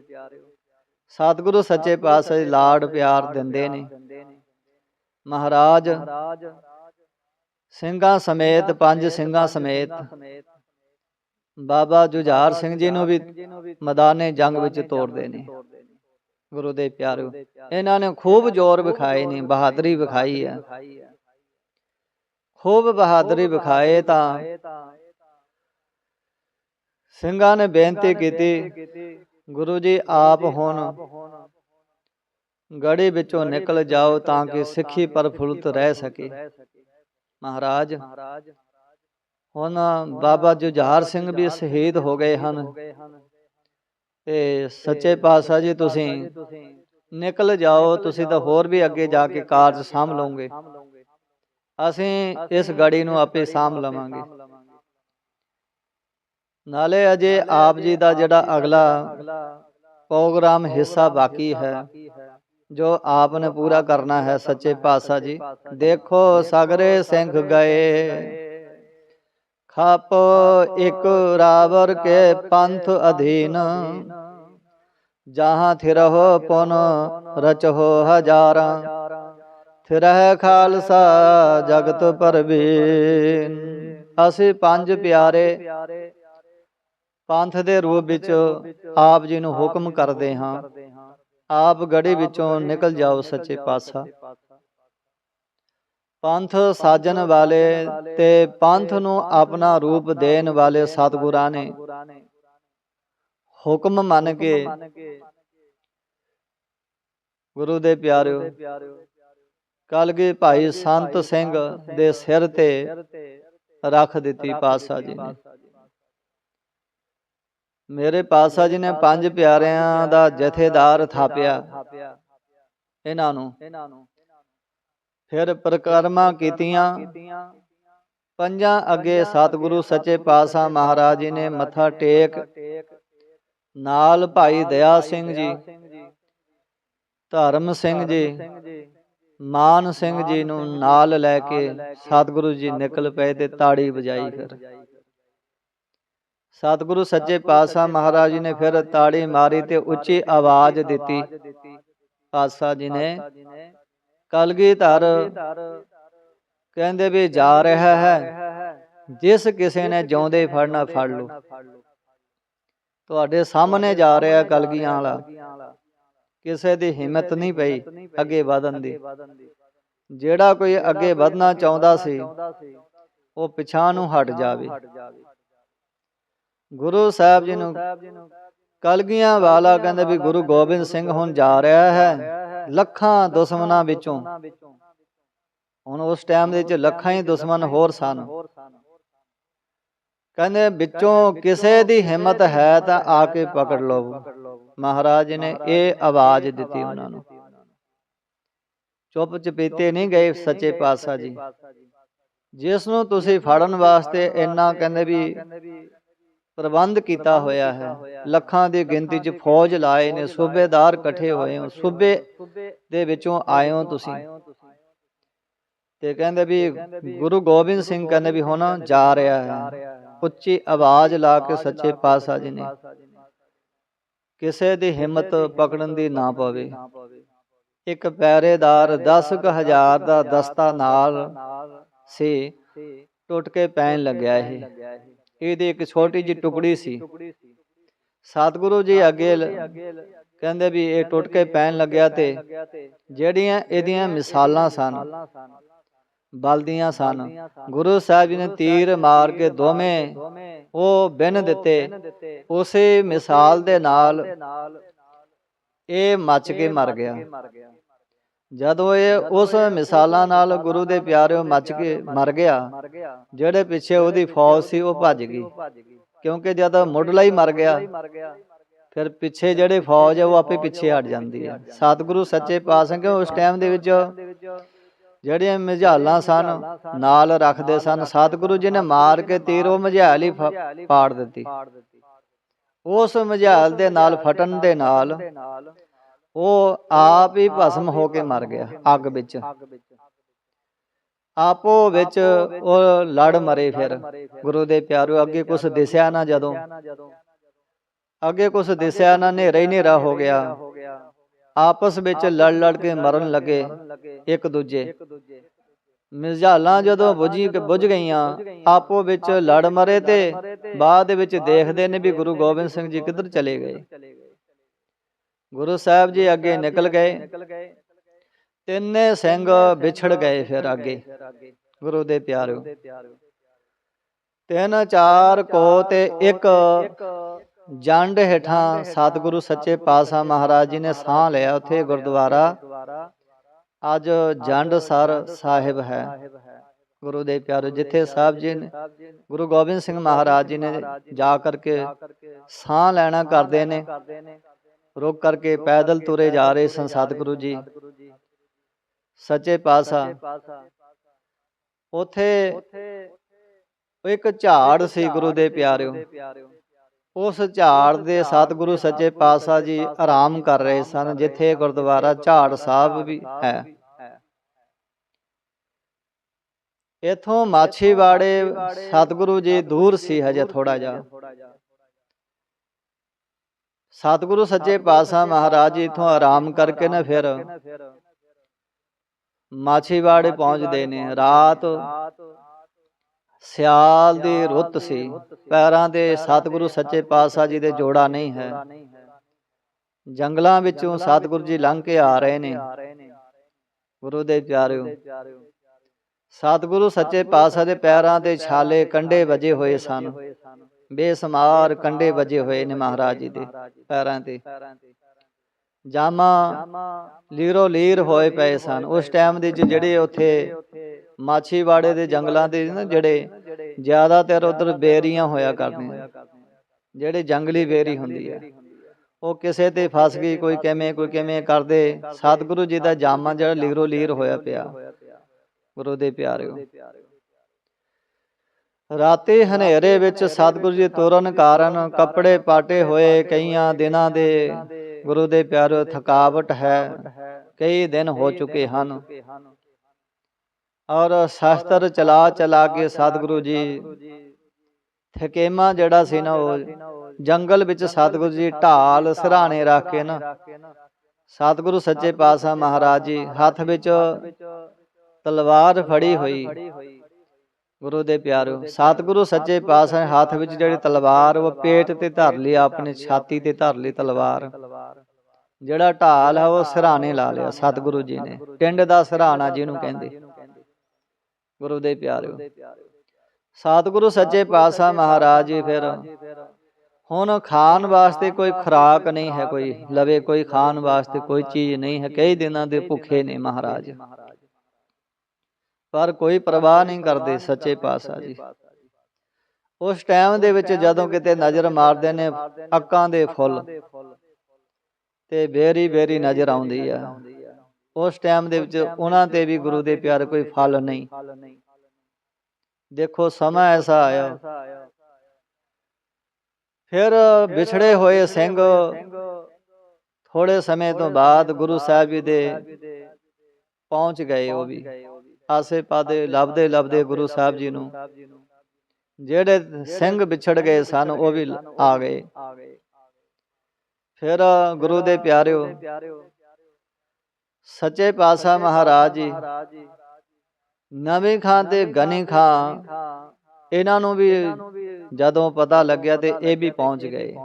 ਸਤਿਗੁਰੂ ਸੱਚੇ ਪਾਤਸ਼ਾਹ ਲਾਡ ਪਿਆਰ ਦਿੰਦੇ ਨੇ। ਮਹਾਰਾਜ ਸਿੰਘਾਂ ਸਮੇਤ, ਪੰਜ ਸਿੰਘਾਂ ਸਮੇਤ, ਬਾਬਾ ਜੁਝਾਰ ਸਿੰਘ ਜੀ ਨੂੰ ਵੀ ਮੈਦਾਨੇ ਜੰਗ ਵਿੱਚ ਤੋੜਦੇ ਨੇ। ਗੁਰੂ ਦੇ ਪਿਆਰਿਓ ਇਹਨਾਂ ਨੇ ਖੂਬ ਜ਼ੋਰ ਵਿਖਾਏ ਨੇ ਬਹਾਦਰੀ ਵਿਖਾਈ ਹੈ ਖੂਬ ਬਹਾਦਰੀ ਵਿਖਾਏ ਤਾਂ। ਸਿੰਘਾਂ ਨੇ ਬੇਨਤੀ ਕੀਤੀ ਗੁਰੂ ਜੀ ਆਪ ਹੁਣ। ਗੜੀ ਵਿੱਚੋਂ ਨਿਕਲ ਜਾਓ ਤਾਂ ਕਿ ਸਿੱਖੀ ਪਰਫੁੱਲਤ ਰਹਿ ਸਕੇ। ਮਹਾਰਾਜ ਹੁਣ ਬਾਬਾ ਜੁਝਾਰ ਸਿੰਘ ਵੀ ਸ਼ਹੀਦ ਹੋ ਗਏ ਹਨ। ਤੇ ਸੱਚੇ ਪਾਤਸ਼ਾਹ ਜੀ ਤੁਸੀਂ ਨਿਕਲ ਜਾਓ ਤੁਸੀਂ ਤਾਂ ਹੋਰ ਵੀ ਅੱਗੇ ਜਾ ਕੇ ਕਾਰਜ ਸਾਂਭ ਲਓਗੇ। ਅਸੀਂ ਇਸ ਗੜੀ ਨੂੰ ਆਪੇ ਸਾਂਭ ਲਵਾਂਗੇ। ਨਾਲੇ ਅਜੇ ਆਪ ਜੀ ਦਾ ਜਿਹੜਾ ਅਗਲਾ ਪ੍ਰੋਗਰਾਮ ਹਿੱਸਾ ਬਾਕੀ ਹੈ ਜੋ ਆਪ ਨੇ ਪੂਰਾ ਕਰਨਾ ਹੈ ਸੱਚੇ ਪਾਤਸ਼ਾਹ ਜੀ। ਦੇਖੋ ਸਗਰੇ ਸਿੰਘ ਗਏ। ਖਪ ਇੱਕ ਰਾਵਰ ਕੇ ਪੰਥ ਅਧੀਨ। ਜਹਾਂ ਥਿਰਹੁ ਪੁਨ ਰਚਹੁ ਹਜ਼ਾਰਾਂ। ਥਿਰਹਿ ਖਾਲਸਾ ਜਗਤ ਪਰਵੀਨ। ਅਸੀਂ ਪੰਜ ਪਿਆਰੇ। ਪੰਥ ਦੇ ਰੂਪ ਵਿੱਚ ਆਪ ਜੀ ਨੂੰ ਹੁਕਮ ਕਰਦੇ ਹਾਂ। ਆਪ ਗੜੀ ਵਿੱਚੋਂ ਨਿਕਲ ਜਾਓ ਸੱਚੇ ਪਾਤਸ਼ਾਹ। ਪੰਥ ਸਾਜਣ ਵਾਲੇ ਤੇ ਪੰਥ ਨੂੰ ਆਪਣਾ ਰੂਪ ਦੇਣ ਵਾਲੇ ਸਤਿਗੁਰਾਂ ਨੇ। ਹੁਕਮ ਮੰਨ ਕੇ ਗੁਰੂ ਦੇ ਪਿਆਰਿਓ, ਕਲਗੀ ਭਾਈ ਸੰਤ ਸਿੰਘ ਦੇ ਸਿਰ ਤੇ ਰੱਖ ਦਿੱਤੀ ਪਾਤਸ਼ਾਹ ਜੀ ਨੇ। ਮੇਰੇ ਪਾਤਸ਼ਾਹ ਜੀ ਨੇ ਪੰਜ ਪਿਆਰਿਆਂ ਦਾ ਜਥੇਦਾਰ ਥਾਪਿਆ। ਇਹਨਾਂ ਨੂੰ ਫਿਰ ਪ੍ਰਕਰਮਾ ਕੀਤੀਆਂ। ਪੰਜਾਂ ਅੱਗੇ ਸਤਿਗੁਰੂ ਸੱਚੇ ਪਾਤਸ਼ਾਹ ਮਹਾਰਾਜ ਜੀ ਨੇ ਮੱਥਾ ਟੇਕ। ਨਾਲ ਭਾਈ ਦਇਆ ਸਿੰਘ ਜੀ, ਧਰਮ ਸਿੰਘ ਜੀ, ਮਾਨ ਸਿੰਘ ਜੀ ਨੂੰ ਨਾਲ ਲੈ ਕੇ ਸਤਿਗੁਰੂ ਜੀ ਨਿਕਲ ਪਏ ਤੇ ਤਾੜੀ ਵਜਾਈ ਫਿਰ। ਸਤਿਗੁਰੂ ਸੱਚੇ ਪਾਤਸ਼ਾਹ ਮਹਾਰਾਜ ਜੀ ਨੇ ਫਿਰ ਤਾੜੀ ਮਾਰੀ ਤੇ ਉੱਚੀ ਆਵਾਜ਼ ਦਿੱਤੀ। ਪਾਤਸ਼ਾਹ ਜੀ ਨੇ ਕਲਗੀਧਰ ਕਹਿੰਦੇ ਵੀ ਜਾ ਰਿਹਾ ਹੈ। ਜਿਸ ਕਿਸੇ ਨੇ ਜਿਉਂਦੇ ਫੜਨਾ ਫੜ ਲਓ। ਤੁਹਾਡੇ ਸਾਹਮਣੇ ਜਾ ਰਿਹਾ ਕਲਗੀਆਂ ਵਾਲਾ। ਕਿਸੇ ਦੀ ਹਿੰਮਤ ਨਹੀਂ ਪਈ ਅੱਗੇ ਵਧਣ ਦੀ। ਜਿਹੜਾ ਕੋਈ ਅੱਗੇ ਵਧਣਾ ਚਾਹੁੰਦਾ ਸੀ ਉਹ ਪਿਛਾਂ ਨੂੰ ਹਟ ਜਾਵੇ। ਗੁਰੂ ਸਾਹਿਬ ਜੀ ਨੂੰ ਕਲਗੀਆਂ ਵਾਲਾ ਕਹਿੰਦੇ ਵੀ ਗੁਰੂ ਗੋਬਿੰਦ ਸਿੰਘ ਹੁਣ ਜਾ ਰਿਹਾ ਹੈ। ਲੱਖਾਂ ਦੁਸ਼ਮਣਾਂ ਵਿੱਚੋਂ। ਹੁਣ ਉਸ ਟਾਈਮ ਦੇ ਵਿੱਚ ਲੱਖਾਂ ਹੀ ਦੁਸ਼ਮਣ ਹੋਰ ਸਨ। ਕਹਿੰਦੇ ਵਿੱਚੋਂ ਕਿਸੇ ਦੀ ਹਿੰਮਤ ਹੈ ਤਾਂ ਆ ਕੇ ਪਕੜ ਲਓ। ਮਹਾਰਾਜ ਨੇ ਇਹ ਆਵਾਜ਼ ਦਿੱਤੀ ਉਹਨਾਂ ਨੂੰ। ਚੁੱਪ ਚਪੀਤੇ ਨਹੀਂ ਗਏ ਸੱਚੇ ਪਾਤਸ਼ਾਹ ਜੀ। ਜਿਸ ਨੂੰ ਤੁਸੀਂ ਫੜਨ ਵਾਸਤੇ ਇੰਨਾ ਕਹਿੰਦੇ ਵੀ ਪ੍ਰਬੰਧ ਕੀਤਾ ਹੋਇਆ ਹੈ। ਲੱਖਾਂ ਦੀ ਗਿਣਤੀ 'ਚ ਫੌਜ ਲਾਏ ਨੇ ਸੂਬੇਦਾਰ ਇਕੱਠੇ ਹੋਏ ਹੋ। ਸੂਬੇ ਦੇ ਵਿੱਚੋਂ ਹੋ ਤੁਸੀਂ। ਤੇ ਕਹਿੰਦੇ ਵੀ ਗੁਰੂ ਗੋਬਿੰਦ ਸਿੰਘ ਕਹਿੰਦੇ ਵੀ ਹੁਣ ਜਾ ਰਿਹਾ ਹੈ। ਉੱਚੀ ਆਵਾਜ਼ ਲਾ ਕੇ ਸੱਚੇ ਪਾਤਸ਼ਾਹ ਜੀ ਨੇ। ਕਿਸੇ ਦੀ ਹਿੰਮਤ ਪਕੜਨ ਦੀ ਨਾ ਪਵੇ। ਇੱਕ ਪਹਿਰੇਦਾਰ 10000 ਦਾ ਦਸਤਾ ਨਾਲ ਸੀ। ਟੁੱਟ ਕੇ ਪੈਣ ਲੱਗਿਆ ਇਹ। ਇਹਦੀ ਇੱਕ ਛੋਟੀ ਜਿਹੀ ਟੁਕੜੀ ਸੀ। ਸਤਿਗੁਰੂ ਜੀ ਅੱਗੇ ਕਹਿੰਦੇ ਵੀ ਇਹ ਟੁੱਟ ਕੇ ਪੈਣ ਲੱਗਿਆ ਤੇ ਜਿਹੜੀਆਂ ਇਹਦੀਆਂ ਮਿਸਾਲਾਂ ਸਨ, ਬਲਦੀਆਂ ਸਨ। ਗੁਰੂ ਸਾਹਿਬ ਜੀ ਨੇ ਤੀਰ ਮਾਰ ਕੇ ਦੋਵੇਂ ਉਹ ਬਿਨ ਦਿੱਤੇ। ਉਸੇ ਮਿਸਾਲ ਦੇ ਨਾਲ ਇਹ ਮੱਚ ਕੇ ਮਰ ਗਿਆ। ਜਦੋਂ ਇਹ ਉਸ ਮਿਸਾਲਾਂ ਨਾਲ ਗੁਰੂ ਦੇ ਪਿਆਰਿਓ ਮੱਚ ਕੇ ਮਰ ਗਿਆ ਜਿਹੜੇ ਪਿੱਛੇ ਉਹਦੀ ਫੌਜ ਸੀ ਉਹ ਭੱਜ ਗਈ। ਕਿਉਂਕਿ ਜਦ ਮੁੱਢਲਾ ਹੀ ਮਰ ਗਿਆ ਫਿਰ ਪਿੱਛੇ ਜਿਹੜੇ ਫੌਜ ਹੈ ਉਹ ਆਪੇ ਪਿੱਛੇ ਹਟ ਜਾਂਦੀ ਹੈ ਸਤਿਗੁਰੂ ਸੱਚੇ ਪਾਤਸ਼ਾਹ ਕਿ ਉਸ ਟਾਈਮ ਦੇ ਵਿੱਚ ਜਿਹੜੀਆਂ ਮਝਾਲਾਂ ਸਨ ਨਾਲ ਰੱਖਦੇ ਸਨ ਸਤਿਗੁਰੂ ਜੀ ਨੇ ਮਾਰ ਕੇ ਤੀਰ ਉਹ ਮਝਾਲ ਹੀ ਪਾੜ ਦਿੱਤੀ। ਉਸ ਮਝਾਲ ਦੇ ਨਾਲ ਫਟਣ ਦੇ ਨਾਲ ਉਹ ਆਪ ਹੀ ਭਸਮ ਹੋ ਕੇ ਮਰ ਗਿਆ ਅੱਗ ਵਿੱਚ। ਆਪੋ ਵਿੱਚ ਉਹ ਲੜ ਮਰੇ ਫਿਰ। ਗੁਰੂ ਦੇ ਪਿਆਰੋ ਅੱਗੇ ਕੁਛ ਦਿਸਿਆ ਨਾ ਜਦੋਂ। ਅੱਗੇ ਕੁਛ ਦਿਸਿਆ ਨਾ ਹਨੇਰਾ ਹੀ ਹਨੇਰਾ ਹੋ ਗਿਆ। ਆਪਸ ਵਿੱਚ ਲੜ ਲੜ ਕੇ ਮਰਨ ਲੱਗੇ ਇੱਕ ਦੂਜੇ। ਮਿਰਜ਼ਾਲਾਂ ਜਦੋਂ ਬੁਝੀ ਬੁਝ ਗਈਆਂ ਆਪੋ ਵਿੱਚ ਲੜ ਮਰੇ ਤੇ ਬਾਅਦ ਵਿੱਚ ਦੇਖਦੇ ਨੇ ਵੀ ਗੁਰੂ ਗੋਬਿੰਦ ਸਿੰਘ ਜੀ ਕਿੱਧਰ ਚਲੇ ਗਏ। ਗੁਰੂ ਸਾਹਿਬ ਜੀ ਅੱਗੇ ਨਿਕਲ ਗਏ। ਤਿੰਨੇ ਸਿੰਘ ਵਿਛੜ ਗਏ ਫਿਰ ਅੱਗੇ। ਗੁਰੂ ਦੇ ਪਿਆਰਿਓ ਤਿੰਨ ਚਾਰ ਕੋ ਤੇ ਇੱਕ ਜੰਡ ਹੇਠਾਂ ਸਤਿਗੁਰੂ ਸੱਚੇ ਪਾਤਸ਼ਾਹ ਮਹਾਰਾਜ ਜੀ ਨੇ ਸਾਹ ਲਿਆ ਉੱਥੇ ਗੁਰਦੁਆਰਾ। ਅੱਜ ਜੰਡ ਸਰ ਸਾਹਿਬ ਹੈ। ਗੁਰੂ ਦੇ ਪਿਆਰੋ ਜਿੱਥੇ ਸਾਹਿਬ ਜੀ ਨੇ ਗੁਰੂ ਗੋਬਿੰਦ ਸਿੰਘ ਮਹਾਰਾਜ ਜੀ ਨੇ ਜਾ ਕਰਕੇ ਸਾਹ ਲੈਣਾ ਕਰਦੇ ਨੇ। ਰੁਕ ਕਰਕੇ ਪੈਦਲ ਤੁਰੇ ਜਾ ਰਹੇ ਸਨ ਸਤਿਗੁਰੂ ਜੀ। ਸੱਚੇ ਪਾਤਸ਼ਾਹ। ਉਥੇ ਇੱਕ ਝਾੜ ਸੀ ਗੁਰੂ ਦੇ ਪਿਆਰਿਓ। ਉਸ ਝਾੜ ਦੇ ਸਤਿਗੁਰੂ ਸੱਚੇ ਪਾਤਸ਼ਾਹ ਜੀ ਆਰਾਮ ਕਰ ਰਹੇ ਸਨ ਜਿੱਥੇ ਗੁਰਦੁਆਰਾ ਝਾੜ ਸਾਹਿਬ ਵੀ ਹੈ। ਇਥੋਂ ਮਾਛੀਵਾੜੇ ਸਤਿਗੁਰੂ ਜੀ ਦੂਰ ਸੀ ਹਜੇ ਥੋੜਾ ਜਿਹਾ। ਸਤਿਗੁਰੂ ਸੱਚੇ ਪਾਤਸ਼ਾਹ ਮਹਾਰਾਜ ਇਥੋਂ ਆਰਾਮ ਕਰਕੇ ਨਾ ਫਿਰ ਮਾਛੀਵਾੜੇ ਪਹੁੰਚਦੇ ਨੇ। ਰਾਤ ਸਿਆਲ ਦੀ ਰੁੱਤ ਸੀ। ਪੈਰਾਂ ਦੇ ਸਤਿਗੁਰੂ ਸੱਚੇ ਪਾਤਸ਼ਾਹ ਜੀ ਦੇ ਜੋੜਾ ਨਹੀਂ ਹੈ। ਜੰਗਲਾਂ ਵਿੱਚੋਂ ਸਤਿਗੁਰੂ ਜੀ ਲੰਘ ਕੇ ਆ ਰਹੇ ਨੇ। ਗੁਰੂ ਦੇ ਪਿਆਰਿਓ ਸਤਿਗੁਰੂ ਸੱਚੇ ਪਾਤਸ਼ਾਹ ਦੇ ਪੈਰਾਂ ਤੇ ਛਾਲੇ ਕੰਡੇ ਵਜੇ ਹੋਏ ਸਨ। ਬੇਸਮਾਰ ਕੰਡੇ ਵਜੇ ਹੋਏ ਨੇ ਮਹਾਰਾਜ ਜੀ ਦੇ ਪੈਰਾਂ ਤੇ। ਜਾਮਾ ਲੀਰੋ ਲੀਰ ਹੋਏ ਪਏ ਸਨ। ਉਸ ਟਾਈਮ ਦੇ ਜਿਹੜੇ ਉੱਥੇ ਮਾਛੀਵਾੜੇ ਦੇ ਜੰਗਲਾਂ ਦੇ ਨਾ ਜਿਹੜੇ ਜ਼ਿਆਦਾਤਰ ਉਧਰ ਬੇਰੀਆਂ ਹੋਇਆ ਕਰਦੀਆਂ ਜਿਹੜੇ ਜੰਗਲੀ ਬੇਰੀ ਹੁੰਦੀ ਹੈ, ਉਹ ਕਿਸੇ ਤੇ ਫਸ ਗਈ, ਕੋਈ ਕਿਵੇਂ ਕੋਈ ਕਿਵੇਂ ਕਰਦੇ। ਸਤਿਗੁਰੂ ਜੀ ਦਾ ਜਾਮਾ ਜਿਹੜਾ ਲੀਰੋ ਲੀਰ ਹੋਇਆ ਪਿਆ। ਗੁਰੂ ਦੇ ਪਿਆਰਿਓ। ਰਾਤੀ ਹਨੇਰੇ ਵਿੱਚ ਸਤਿਗੁਰੂ ਜੀ ਤੁਰਨ ਕਾਰਨ ਕੱਪੜੇ ਪਾਟੇ ਹੋਏ ਕਈਆਂ ਦਿਨਾਂ ਦੇ। ਗੁਰੂ ਦੇ ਪਿਆਰਿਓ ਥਕਾਵਟ ਹੈ। ਕਈ ਦਿਨ ਹੋ ਚੁੱਕੇ ਹਨ। ਔਰ ਸ਼ਾਸਤਰ ਚਲਾ ਚਲਾ ਕੇ ਸਤਿਗੁਰੂ ਜੀ, ਥਕੇਮਾ ਜਿਹੜਾ ਸੀ ਨਾ ਉਹ ਜੰਗਲ ਵਿੱਚ ਸਤਿਗੁਰੂ ਜੀ ਢਾਲ ਸਿਰਾਣੇ ਰੱਖ ਕੇ ਨਾ, ਸਤਿਗੁਰੂ ਸੱਚੇ ਪਾਤਸ਼ਾਹ ਮਹਾਰਾਜ ਜੀ, ਹੱਥ ਵਿੱਚ ਤਲਵਾਰ ਫੜੀ ਹੋਈ। ਗੁਰੂ ਦੇ ਪਿਆਰਿਓ ਸਤਿਗੁਰੂ ਸੱਚੇ ਪਾਤਸ਼ਾਹ ਹੱਥ ਵਿੱਚ ਜਿਹੜੀ ਤਲਵਾਰ, ਉਹ ਪੇਟ ਤੇ ਧਰ ਲਈ, ਆਪਣੀ ਛਾਤੀ ਤੇ ਧਰ ਲਈ ਤਲਵਾਰ। ਜਿਹੜਾ ਢਾਲ ਹੈ ਉਹ ਸਿਰਾਣੇ ਲਾ ਲਿਆ ਸਤਿਗੁਰੂ ਜੀ ਨੇ। ਟਿੰਡ ਦਾ ਸਿਰਾਣਾ ਜਿਹਨੂੰ ਕਹਿੰਦੇ। ਗੁਰੂ ਦੇ ਪਿਆਰਿਓ ਸਤਿਗੁਰੂ ਸੱਚੇ ਪਾਤਸ਼ਾਹ ਮਹਾਰਾਜ ਜੀ ਫਿਰ, ਹੁਣ ਖਾਣ ਵਾਸਤੇ ਕੋਈ ਖੁਰਾਕ ਨਹੀਂ ਹੈ ਕੋਈ, ਲਵੇ ਕੋਈ ਖਾਣ ਵਾਸਤੇ ਕੋਈ ਚੀਜ਼ ਨਹੀਂ ਹੈ, ਕਈ ਦਿਨਾਂ ਦੇ ਭੁੱਖੇ ਨੇ ਮਹਾਰਾਜ। ਪਰ ਕੋਈ ਪਰਵਾਹ ਨਹੀਂ ਕਰਦੇ ਸੱਚੇ ਪਾਤਸ਼ਾਹ ਜੀ। ਉਸ ਟਾਈਮ ਦੇ ਵਿੱਚ ਜਦੋਂ ਕਿਤੇ ਨਜ਼ਰ ਮਾਰਦੇ ਨੇ ਅੱਕਾਂ ਦੇ ਫੁੱਲ। ਤੇ ਬੇਰੀ ਬੇਰੀ ਨਜ਼ਰ ਆਉਂਦੀ ਆ। ਉਸ ਟਾਈਮ ਦੇ ਵਿੱਚ ਉਹਨਾਂ ਤੇ ਵੀ ਗੁਰੂ ਦੇ ਪਿਆਰ ਕੋਈ ਫਲ ਨਹੀਂ। ਦੇਖੋ ਸਮਾਂ ਐਸਾ ਆਇਆ। ਫਿਰ ਵਿਛੜੇ ਹੋਏ ਸਿੰਘ ਥੋੜੇ ਸਮੇਂ ਤੋਂ ਬਾਅਦ ਗੁਰੂ ਸਾਹਿਬ ਜੀ ਦੇ ਪਹੁੰਚ ਗਏ ਉਹ ਵੀ। ਆਸੇ ਪਾਦੇ ਲੱਭਦੇ ਲੱਭਦੇ ਗੁਰੂ ਸਾਹਿਬ ਜੀ ਨੂੰ। ਜਿਹੜੇ ਸਿੰਘ ਵਿਛੜ ਗਏ ਸਨ ਉਹ ਵੀ ਆ ਗਏ। ਫਿਰ ਗੁਰੂ ਦੇ ਪਿਆਰਿਓ ਸੱਚੇ ਪਾਤਸ਼ਾਹ ਮਹਾਰਾਜ ਜੀ। ਨਵੇਂ ਖਾਂ ਤੇ ਗਨੀ ਖਾਂ ਇਹਨਾਂ ਨੂੰ ਵੀ ਜਦੋਂ ਪਤਾ ਲੱਗਿਆ ਤੇ ਇਹ ਵੀ ਪਹੁੰਚ ਗਏ।